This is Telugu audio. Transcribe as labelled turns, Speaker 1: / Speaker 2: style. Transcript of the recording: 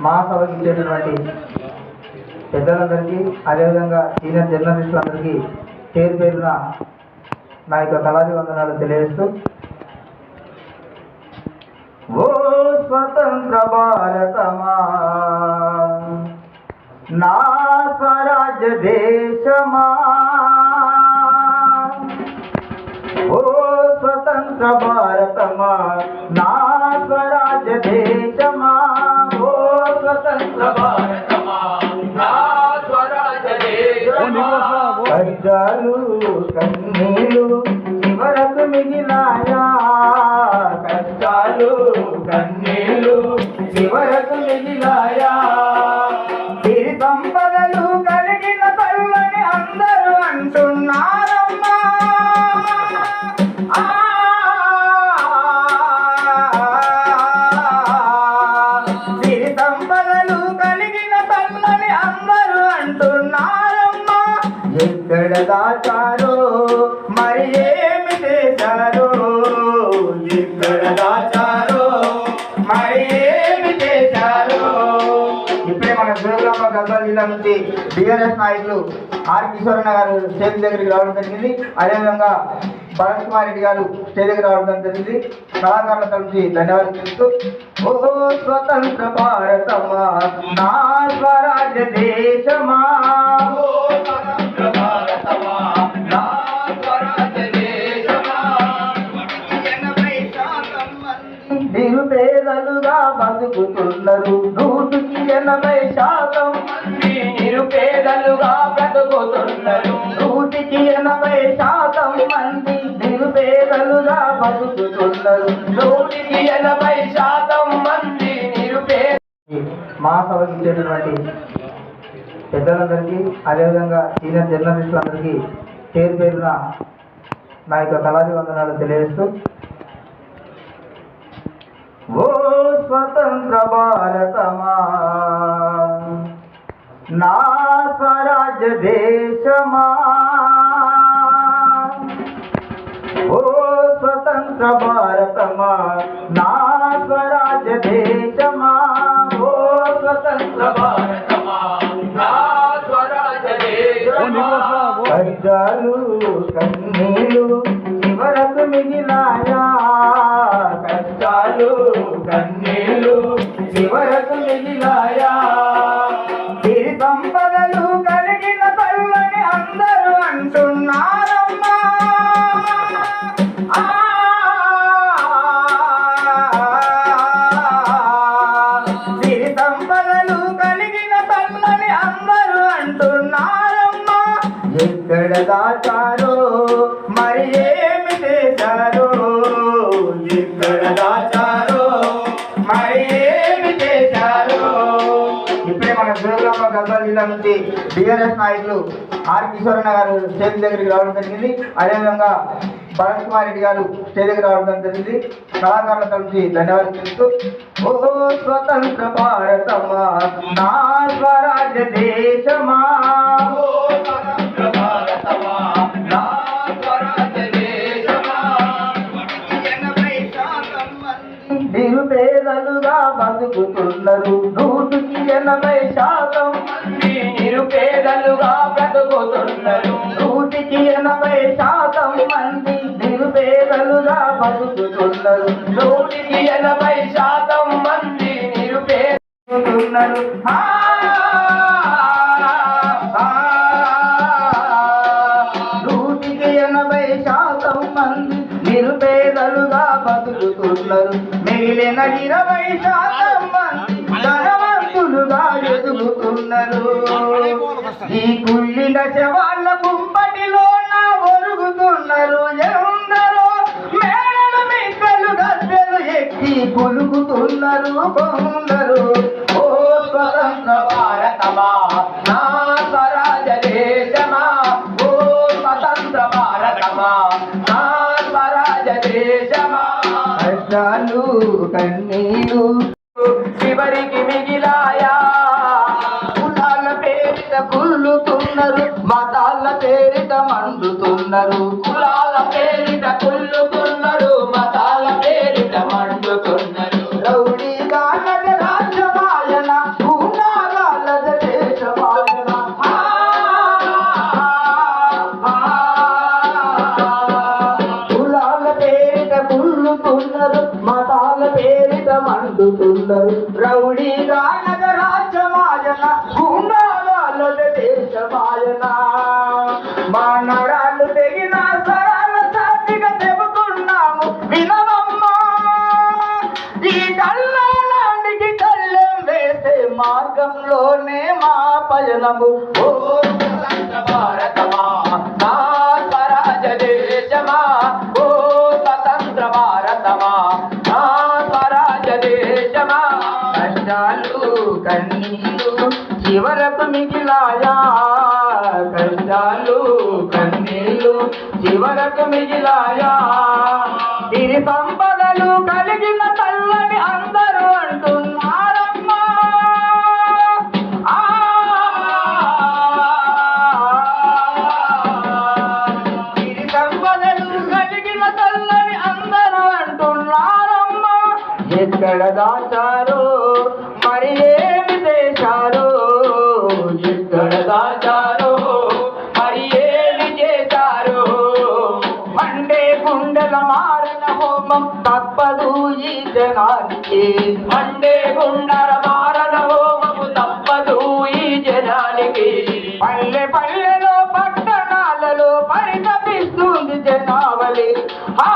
Speaker 1: మహాసభకి ఇచ్చేటటువంటి పెద్దలందరికీ అదేవిధంగా సీనియర్ జర్నలిస్టులందరికీ పేరు పేరున నా యొక్క కళాది వందనాలు తెలియజేస్తూ ఓ స్వతంత్ర భారతమా నా స్వరాజ్య దేశమా ఓ స్వతంత్ర భారతమా నా మిగిలాయా కష్టాలు కన్నీళ్ళు చివరకు మిగిలాయా సిరి సంపదలు కలిగిన తల్లని అందరూ అంటున్నారమ్మా ఆ, సిరి సంపదలు కలిగిన తల్లని అందరూ అంటున్నారమ్మా ఎక్కడ దాచారో మరి ఏ చేశారో? ఎక్కడ దాచారో? మరి ఏమి ఇప్పుడే మన దుర్గమ్మ గద్వాల జిల్లా నుంచి టీఆర్ఎస్ నాయకులు ఆర్ కిషోరన్న గారు స్టేజ్ దగ్గరికి రావడం జరిగింది. అదేవిధంగా భరత్ కుమార్ రెడ్డి గారు స్టేజ్ దగ్గర రావడం జరిగింది. కళాకారుల తరఫు ధన్యవాదాలు తెలుస్తూ ఓ స్వతంత్ర భారతమా? నా స్వరాజ్య దేశమా? నిరుపేదలుగా బతుకుతున్నారు. నూటికి ఎనభై శాతం మంది నిరుపేదలుగా బ్రతుకుతున్నారు. నూటికి ఎనభై శాతం మంది నిరుపేదలుగా బతుకుతున్నారు. నూటికి ఎనభై శాతం మంది నిరుపేద మహాసభకి ఇచ్చేటటువంటి పెద్దలందరికీ అదేవిధంగా సీనియర్ జర్నలిస్టులందరికీ పేరు పేరున నా యొక్క కళాభివందనాలు తెలియజేస్తూ स्वतंत्र भारत मां न साज देश मां भारत मां न स्वज्य देश మిగిలాయా కష్టాలు కన్నీళ్ళు చివరకు మిగిలాయా సిరి సంపదలు కలిగిన తల్లని అందరూ అంటున్నారమ్మా ఆ, సిరి సంపదలు కలిగిన తల్లని అందరూ అంటున్నారమ్మా ఎక్కడ దాచారో మరి ఏమి చేశారో ఎక్కడ దాచారో మరి ఏమి చేశారో. ఇప్పుడే మన దుర్గమ్మ గద్వాల జిల్లా నుంచి టీఆర్ఎస్ నాయకులు ఆర్ కిషోరన్న గారు స్టేజ్ దగ్గరికి రావడం జరిగింది. అదేవిధంగా భరత్ కుమార్ రెడ్డి గారు స్టేజ్ దగ్గర రావడం జరిగింది. కళాకారుల తరఫు ధన్యవాదాలు తెలుస్తూ ఓ స్వతంత్ర భారతమా నా స్వరాజ్య దేశమా? పేదలుగా బతుకుతున్నారు. నూటికి ఎనభై శాతం నిరుపేదలుగా బ్రతుకుతున్నారు. నూటికి ఎనభై శాతం మంది నిరుపేదలుగా బతుకుతున్నారు. నూటికి ఎనభై శాతం మంది నిరుపేదలున్నారు నిరుపేదలుగా బతుకుతున్నారు మిగిలిన ఇరవై శాతం ధనవంతులుగా ఎదుగుతున్నారు. ఈ కుళ్ళిన శవాళ్ళ కుంపటిలో నా ఒరుగుతున్నారు. ఎందరో మేడలు మిక్కలు గద్దెలు ఎక్కి పొలుగుతున్నారు. కొందరు కన్నీరు చివరికి మిగిలాయా కులాల పేరిత కుళ్ళుతున్నారు మతాల పేరిత మండుతున్నారు కులాల పేరిట కుళ్ళుతున్నారు మతాల పేరిత మండుతున్నారు మా మతాల గానగ రాజ్యమా తిరుగుతున్నారు రౌడీగా గుండా వాళ్ళ దేశమాయన. మా నరాలు తెగిన సరాల సాటిగా చెబుతున్నాము వినవమ్మా. ఈ కళ్ళానికి కళ్ళెం వేసే మార్గంలోనే మా పయనము. ఓ చివరకు మిగిలాయా? కష్టాలు కన్నీళ్ళు చివరకు మిగిలాయా? ఇది సంపదలు కలిగిన తల్లని అందరూ అంటున్నారమ్మా. ఇది సంపదలు కలిగిన తల్లని అందరూ అంటున్నారమ్మా. ఎక్కడ దాచారు మరి ఏమి చేశారో? దాచారో మరి ఏమి చేశారో? మండే గుండెల మారిన హోమం తప్పదు ఈ జనానికి. మండే గుండెల మారన హోమము తప్పదు ఈ జనానికి. పల్లె పల్లెలో పట్టణాలలో పరితపిస్తుంది జనావళి. ఆ